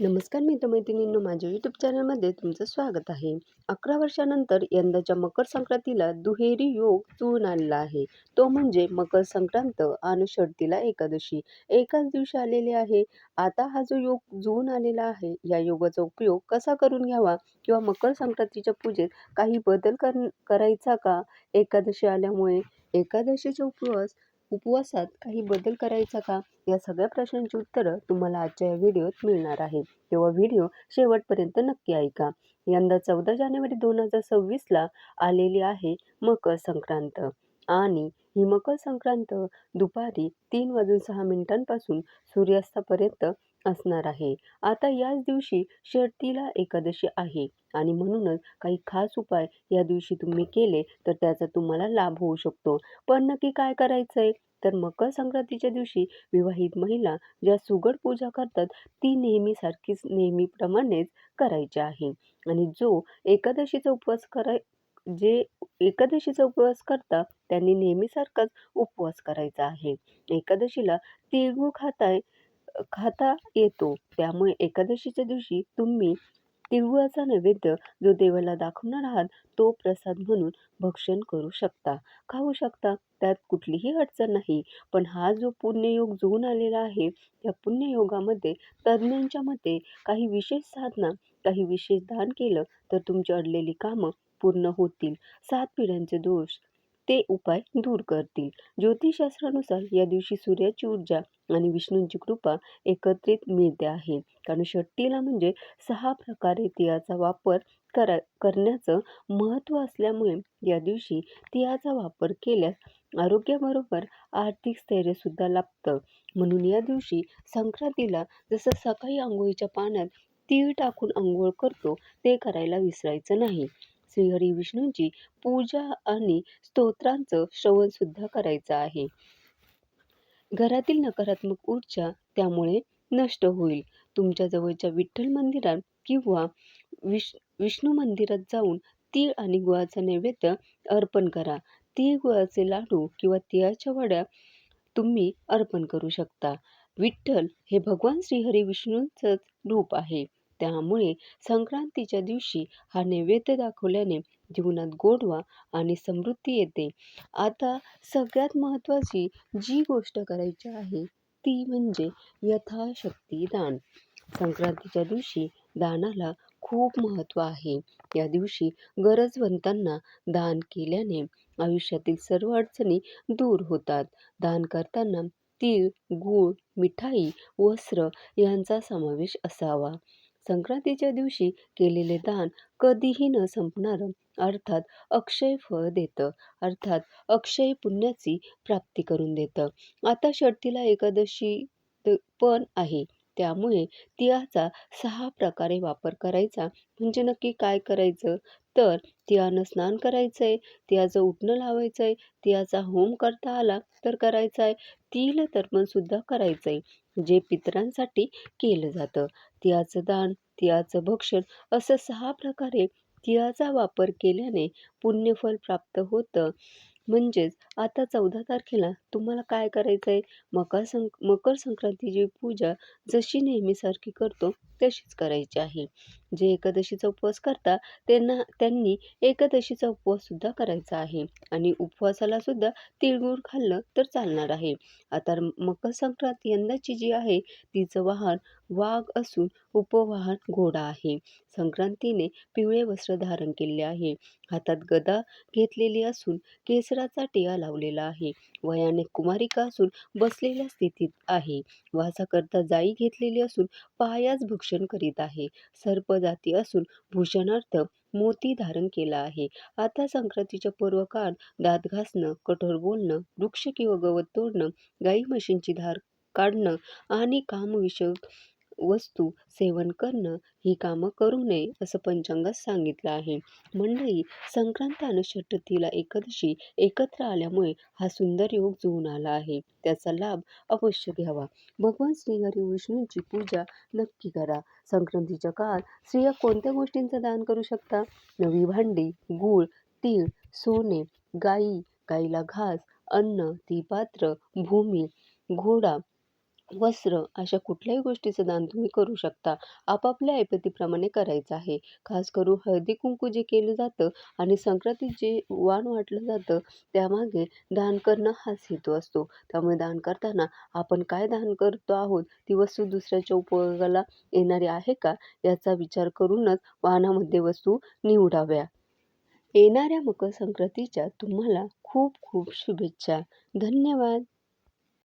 नमस्कार मित्रमैत्रिणींनो माझ्या यूट्यूब चॅनलमध्ये तुमचं स्वागत आहे. अकरा वर्षानंतर यंदाच्या मकर संक्रांतीला दुहेरी योग जुळून आलेला आहे. तो म्हणजे मकर संक्रांत आणि षडतीला एकादशी. एकाच दिवशी आलेले आहे. आता हा जो योग जुळून आलेला आहे या योगाचा उपयोग कसा करून घ्यावा किंवा मकर संक्रांतीच्या पूजेत काही बदल कर करायचा का? एकादशी आल्यामुळे एकादशीचा उपवास उपवासात काही बदल करायचा का? या सगळ्या प्रश्नांची उत्तरं तुम्हाला आजच्या या व्हिडिओत मिळणार आहे तेव्हा व्हिडिओ शेवटपर्यंत नक्की ऐका. यंदा चौदा जानेवारी दोन हजार सव्वीसला आलेली आहे मकर संक्रांत. आणि ही मकर संक्रांत दुपारी तीन वाजून सहा मिनिटांपासून सूर्यास्तापर्यंत असणार आहे. आता याच दिवशी शर्तीला एकादशी आहे आणि म्हणूनच काही खास उपाय या दिवशी तुम्ही केले तर त्याचा तुम्हाला लाभ होऊ शकतो. पण नक्की काय करायचं आहे तर मकर संक्रांतीच्या दिवशी विवाहित महिला ज्या सुगड पूजा करतात ती नेहमीसारखीच नेहमीप्रमाणेच करायची आहे. आणि जो एकादशीचा उपवास कराय जे एकादशीचा उपवास करता त्यांनी नेहमीसारखाच उपवास करायचा आहे. एकादशीला तिळगूळ खाताय खाता येतो. त्यामुळे एकादशीच्या दिवशी तुम्ही तिळगुळाचा नैवेद्य जो देवाला दाखवणार आहात तो प्रसाद म्हणून भक्षण करू शकता. खाऊ शकता त्यात कुठलीही अडचण नाही. पण हा जो पुण्ययोग जुळून आलेला आहे त्या पुण्ययोगामध्ये तज्ज्ञांच्या मते काही विशेष साधना काही विशेष दान केलं तर तुमची अडलेली कामं पूर्ण होतील. सात पिढ्यांचे दोष ते उपाय दूर करतील. ज्योतिषशास्त्रानुसार या दिवशी सूर्याची ऊर्जा आणि विष्णूंची कृपा एकत्रित मिळते आहे. कारण षट्टीला म्हणजे सहा प्रकारे तिळाचा वापर करा करण्याचं महत्त्व असल्यामुळे या दिवशी तिळाचा वापर केल्यास आरोग्याबरोबर आर्थिक स्थैर्यसुद्धा लाभतं. म्हणून या दिवशी संक्रांतीला जसं सकाळी आंघोळीच्या पाण्यात तीळ टाकून आंघोळ करतो ते करायला विसरायचं नाही. श्रीहरी विष्णूंची पूजा आणि स्तोत्रांचं श्रवणसुद्धा करायचं आहे. घरातील नकारात्मक ऊर्जा त्यामुळे नष्ट होईल. तुमच्या जवळच्या विठ्ठल मंदिरात किंवा विष विष्णू मंदिरात जाऊन तीळ आणि गुळाचा नैवेद्य अर्पण करा. तीळ गुळाचे लाडू किंवा तिळाच्या वड्या तुम्ही अर्पण करू शकता. विठ्ठल हे भगवान श्रीहरी विष्णूंचंच रूप आहे. त्यामुळे संक्रांतीच्या दिवशी हा नैवेद्य दाखवल्याने जीवनात गोडवा आणि समृद्धी येते. आता सगळ्यात महत्त्वाची जी गोष्ट करायची आहे ती म्हणजे यथाशक्ती दान. संक्रांतीच्या दिवशी दानाला खूप महत्त्व आहे. या दिवशी गरजवंतांना दान केल्याने आयुष्यातील सर्व अडचणी दूर होतात. दान करताना तीळ गूळ मिठाई वस्त्र यांचा समावेश असावा. संक्रांतीच्या दिवशी केलेले दान कधीही न संपणारं अर्थात अक्षय फळ देतं अर्थात अक्षय पुण्याची प्राप्ती करून देतं. आता षष्टीला एकादशी पण आहे त्यामुळे तिळाचा सहा प्रकारे वापर करायचा. म्हणजे नक्की काय करायचं? तर तिळानं स्नान करायचं आहे तिळाचं उठणं लावायचं आहे तिळाचा होम करता आला तर करायचा आहे तिल तर्पणसुद्धा करायचं आहे जे पितरांसाठी केलं जातं. तिळाचं दान तिळाचं भक्षण असं सहा प्रकारे तिळाचा वापर केल्याने पुण्यफल प्राप्त होतं. म्हणजेच आता चौदा तारखेला तुम्हाला काय करायचं आहे मकर सं मकर संक्रांतीची पूजा जशी नेहमीसारखी करतो तशीच करायची आहे. जे एकादशीचा उपवास करता त्यांना त्यांनी एकादशीचा उपवाससुद्धा करायचा आहे. आणि उपवासाला सुद्धा तिळगुळ खाल्लं तर चालणार आहे. आता मकर संक्रांत यंदाची जी आहे तिचं वाहन वाघ असून उपवाहन घोडा आहे. संक्रांतीने पिवळे वस्त्र धारण केले आहे. हातात गदा घेतलेली असून केसराचा टिया लावलेला आहे. वयाने कुमारिका असून बसलेल्या स्थितीत आहे. वासाकरता जाई घेतलेली असून पायाच भक्षण करीत आहे. सर्प जाती असून भूषणार्थ मोती धारण केला आहे. आता संक्रांतीच्या पूर्वकाळ दात घासणं कठोर बोलणं वृक्ष किंवा गवत तोडणं गाई म्हशींची धार काढणं आणि कामविषयक वस्तू सेवन करणं ही कामं करू नये असं पंचांगात सांगितलं आहे. मंडळी संक्रांत आणि षटतीला एकादशी एकत्र आल्यामुळे हा सुंदर योग जुळून आला आहे. त्याचा लाभ अवश्य घ्यावा. भगवान श्रीहरी विष्णूंची पूजा नक्की करा. संक्रांतीच्या काळात स्त्रिया कोणत्या गोष्टींचं दान करू शकता? नवी भांडी गूळ तीळ सोने गाई गाईला घास अन्न ती पात्र भूमी घोडा वस्त्र अशा कुठल्याही गोष्टीचं दान तुम्ही करू शकता. आपापल्या ऐपतीप्रमाणे करायचं आहे. खास करून हळदी-कुंकू जे केलं जातं आणि संक्रांतीत जे वाण वाटलं जातं, त्यामागे दान करणं हाच हेतू असतो. त्यामुळे दान करताना आपण काय दान करतो आहोत, ती वस्तू दुसऱ्याच्या उपयोगाला येणारी आहे का, याचा विचार करूनच वाहनामध्ये वस्तू निवडाव्या. येणाऱ्या मकर संक्रांतीच्या तुम्हाला खूप खूप शुभेच्छा. धन्यवाद.